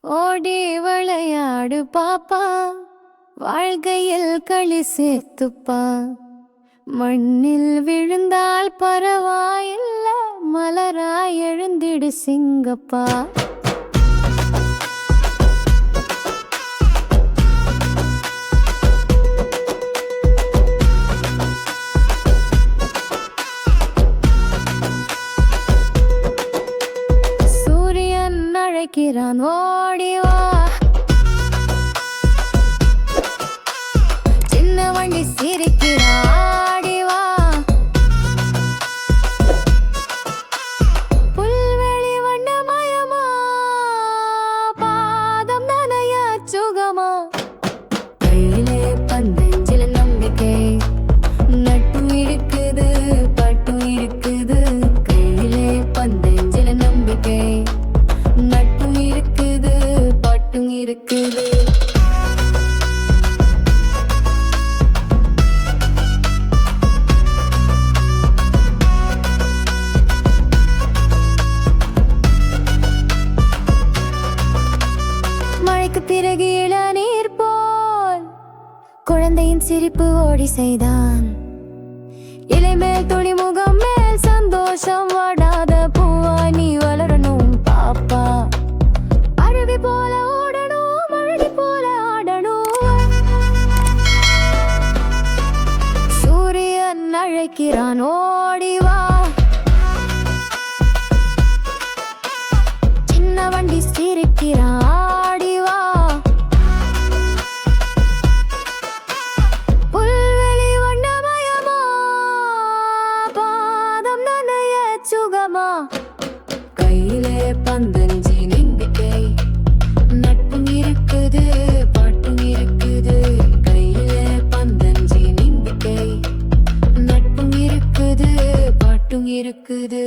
ஓடி விளையாடு பாப்பா வாழ்கையில் களி சேர்த்துப்பா. மண்ணில் விழுந்தால் பரவாயில்லை மலராய் எழுந்திடு சிங்கப்பா. அழைக்கிறான் ஓடி வா சின்ன குழந்தையின் சிரிப்பு ஓடி செய்தான். இலைமேல் துளி முகம் மேல் சந்தோஷம் வாடாத பூவா நீ வளரணும் பாப்பா. அருவி போல ஓடணும் அழகி போல ஆடணும். சூரியன் அழைக்கிறான் ஓடிவா சின்ன வண்டி சிரிக்கிறான். நனைய சுகமா? கையிலே பந்தஞ்சி நம்பிக்கை நட்பும் இருக்குது பாட்டும் இருக்குது. கையிலே பந்தஞ்சி நம்பிக்கை நட்பும் இருக்குது பாட்டும் இருக்குது.